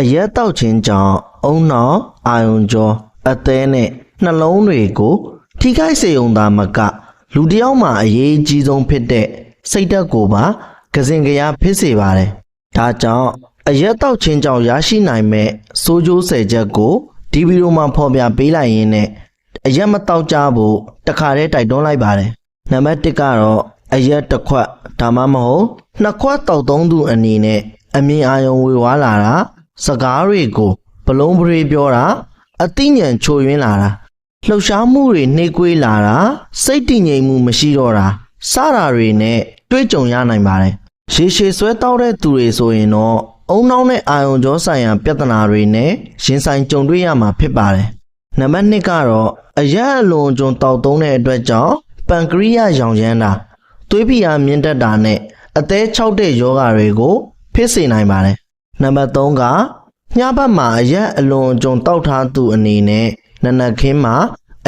အရက်တောက်ခြင်းကြောင့်အုံနောက်အာယုံကြောအသေးနဲ့နှလုံးတွေကိုထိခိုက်စေုံသာမက လူတစ်ယောက်မှာအရေးအကြီးဆုံးဖြစ်တဲ့စိတ်ဓာတ်ကိုပါကစင်ကြရာဖြစ်စေပါတယ်။ဒါကြောင့်အရက်တောက်ခြင်းကြောင့်ရရှိနိုင်မဲ့စိုးကျိုးဆယ်ချက်ကိုဒီဗီဒီယိုမှာဖော်ပြပေးလိုက်ရင်းနဲ့အရက်မတောက်ကြဖို့တခါတည်းတိုက်တွန်းလိုက်ပါတယ်။နံပါတ်1ကတော့အရက်တစ်ခွက်ဒါမှမဟုတ်နှစ်ခွက်တောက်သုံးသူအနေနဲ့အမြင်အာရုံဝေဝါးလာတာ စကားတွေကိုဘလုံးပရေပြောတာအသိဉာဏ်ချိုယွင်းလာတာလှုပ်ရှားမှုတွေနှိမ့်ကွေးလာတာစိတ်တည်ငြိမ်မှုမရှိတော့တာစတာတွေနဲ့တွေ့ကြုံရနိုင်ပါတယ်။ရေရှည်ဆွဲတောက်တဲ့သူတွေဆိုရင်တော့အုံနောက်နဲ့အာယုံကြောဆိုင်ရာပြဿနာတွေနဲ့ရင်ဆိုင်ကြုံတွေ့ရမှာဖြစ်ပါတယ်။နံပါတ်2ကတော့အရက်အလွန်ကျွံတောက်သုံးတဲ့အတွက်ကြောင့်ပန်ကရိယရောင်ရမ်းတာသွေးဖိအားမြင့်တက်တာနဲ့အသေးချောက်တဲ့ယောဂါတွေကိုဖြစ်စေနိုင်ပါတယ်။ နံပါတ်3ကညဘက်မှာအရက်အလွန်ကျွံတောက်ထားသူအနေနဲ့နနက်ခင်းမှာ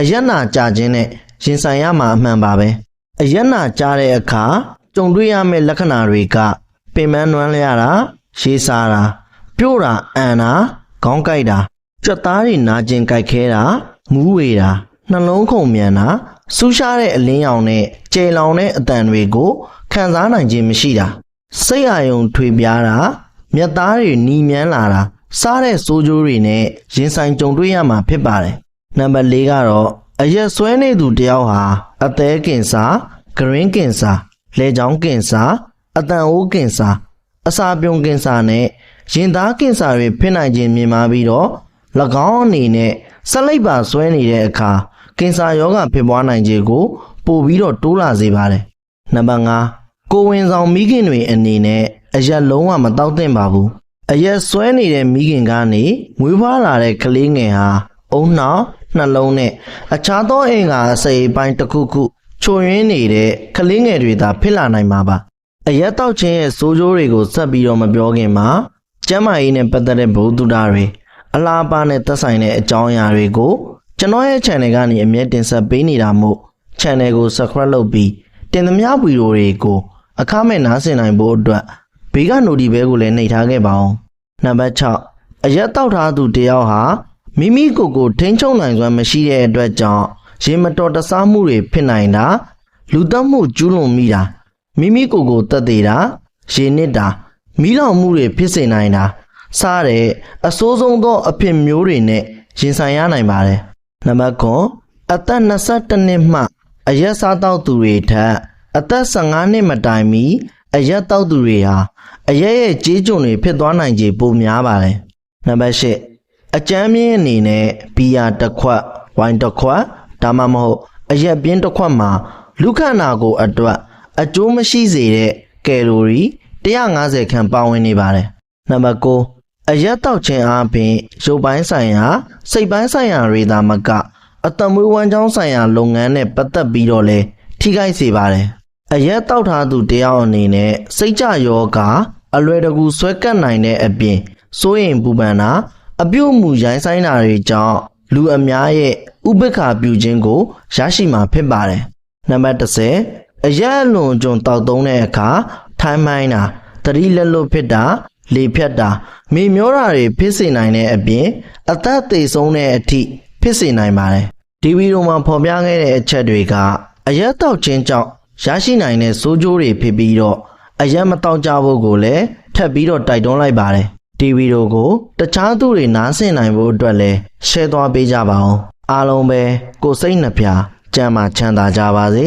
အရက်နာကြခြင်းနဲ့ရင်ဆိုင်ရမှာအမှန်ပါပဲ။အရက်နာကြတဲ့အခါကြုံတွေ့ရမယ့်လက္ခဏာတွေကပင်ပန်းနွမ်းလျတာရှေးစားတာပြို့တာအန်တာခေါင်းကိုက်တာကြွက်သားတွေနာကျင်ကြိုက်ခဲတာမူးဝေတာနှလုံးခုန်မြန်တာဆူးရှားတဲ့အလင်းရောင်နဲ့ကျေလောင်တဲ့အတန်တွေကိုခံစားနိုင်ခြင်းမရှိတာစိတ်အာရုံထွေပြားတာ မျက်သားတွေနီမြန်းလာတာစားတဲ့စိုးကြိုးတွေနဲ့ရင်ဆိုင်ကြုံတွေ့ရမှာဖြစ်ပါတယ်နံပါတ်၄ကတော့အရက်ဆွဲနေသူတယောက်ဟာအသေးကင်ဆာဂရင်းကင်ဆာလေချောင်းကင်ဆာအတန်အိုးကင်ဆာအစာပြုံကင်ဆာနဲ့ရင်သားကင်ဆာတွေဖြစ်နိုင်ခြင်းမြင်မာပြီးတော့၎င်းအနေနဲ့ဆက်လိုက်ပါဆွဲနေတဲ့အခါကင်ဆာရောဂါဖြစ်ပွားနိုင်ခြင်းကို ပို့ပြီးတော့တိုးလာစေပါတယ်။နံပါတ်5 ကိုဝင်ဆောင်မိခင်တွေအနေနဲ့အရက်လုံးဝမတောက်သင့်ပါဘူး။အရက်ဆွဲနေတဲ့မိခင်ကနေမွေးဖွားလာတဲ့ကလေးငယ်ဟာအုံနောက်နှလုံးနဲ့အခြားသောအင်္ဂါအစိပ်အပိုင်းတစ်ခုခုချိုရင်းနေတဲ့ကလေးငယ်တွေသာဖြစ်လာနိုင်မှာပါ။အရက်တောက်ခြင်းရဲ့စိုးကျိုးတွေကိုဆက်ပြီးတော့မပြောခင်မှာကျမ်းမာရေးနဲ့ပတ်သက်တဲ့ဘုဒ္ဓတာတွေအလားအပါနဲ့သက်ဆိုင်တဲ့အကြောင်းအရာတွေကိုကျွန်တော်ရဲ့ channel ကနေအမြဲတင်ဆက်ပေးနေတာမို့ channel ကို subscribe လုပ်ပြီးတင်သမျှဗီဒီယိုတွေကို အခမဲ့နားဆင်နိုင်ဖို့အတွက်ဘေးက notification ကိုလည်းနှိပ်ထားခဲ့ပါအောင်နံပါတ်6အရက်တောက်ထားသူတယောက်ဟာမိမိကိုယ်ကိုထိန်းချုပ်နိုင်စွမ်းမရှိတဲ့အတွက်ကြောင့်ရေမတော်တဆမှုတွေဖြစ်နိုင်တာလူသတ်မှုကျူးလွန်မိတာမိမိကိုယ်ကိုတတ်သေးတာရေနစ်တာမိလောင်မှုတွေဖြစ်စေနိုင်တာစားတဲ့အဆိုးဆုံးသောအဖြစ်မျိုးတွေနဲ့ရင်ဆိုင်ရနိုင်ပါတယ်နံပါတ်9အသက်22နှစ်မှအရက်စားတောက်သူတွေထက် အသက်15နှစ်မတိုင်မီအရက်တောက်သူတွေဟာအရက်ရဲ့ကြေးကျွန်တွေဖြစ်သွားနိုင်ခြေပိုများပါတယ်နံပါတ်10အကြမ်းမြင့်အနေနဲ့ဘီယာတစ်ခွက်ဝိုင်တစ်ခွက်ဒါမှမဟုတ်အရက်ပြင်းတစ်ခွက်မှာလူခန္ဓာကိုယ်အတွက်အကျိုးမရှိစေတဲ့ကယ်လိုရီ150ခန့်ပါဝင်နေပါတယ်နံပါတ်9အရက်တောက်ခြင်းအပြင်ရုပ်ပိုင်းဆိုင်ရာ စိတ်ပိုင်းဆိုင်ရာတွေသာမကအတမွေးဝမ်းကြောင်းဆိုင်ရာလုပ်ငန်းနဲ့ပတ်သက်ပြီးတော့လဲထိခိုက်စေပါတယ် အရက်တောက်ထားသူတယောက်အနေနဲ့စိတ်ကြယောဂအလွယ်တကူဆွဲကပ်နိုင်တဲ့အပြင်စိုးရင်ပူပန်တာအပြုတ်မှုရိုင်းဆိုင်တာတွေကြောင့်လူအများရဲ့ဥပက္ခပြုခြင်းကိုရရှိမှာဖြစ်ပါတယ်နံပါတ်30အရက်အလွန်ကျွံတောက်သုံးတဲ့အခါထိုင်းမိုင်းတာတတိလက်လွတ်ဖြစ်တာလေဖြတ်တာမေမျောတာတွေဖြစ်စေနိုင်တဲ့အပြင်အသက်သေးဆုံးတဲ့အထိဖြစ်စေနိုင်ပါတယ်ဒီဗီဒီယိုမှာဖော်ပြခဲ့တဲ့အချက်တွေကအရက်တောက်ခြင်းကြောင့် ရရှိနိုင်တဲ့စိုးကျိုးတွေဖြစ်ပြီးတော့အရက်မတောက်ကြဖို့ကိုလည်းထပ်ပြီးတော့တိုက်တွန်းလိုက်ပါတယ်ဒီဗီဒီယိုကိုတခြားသူတွေနားဆင်နိုင်ဖို့အတွက်လည်း share သွားပေးကြပါအောင်အားလုံးပဲကိုယ်စိတ်နှပြကြမ်းမှချမ်းသာကြပါစေ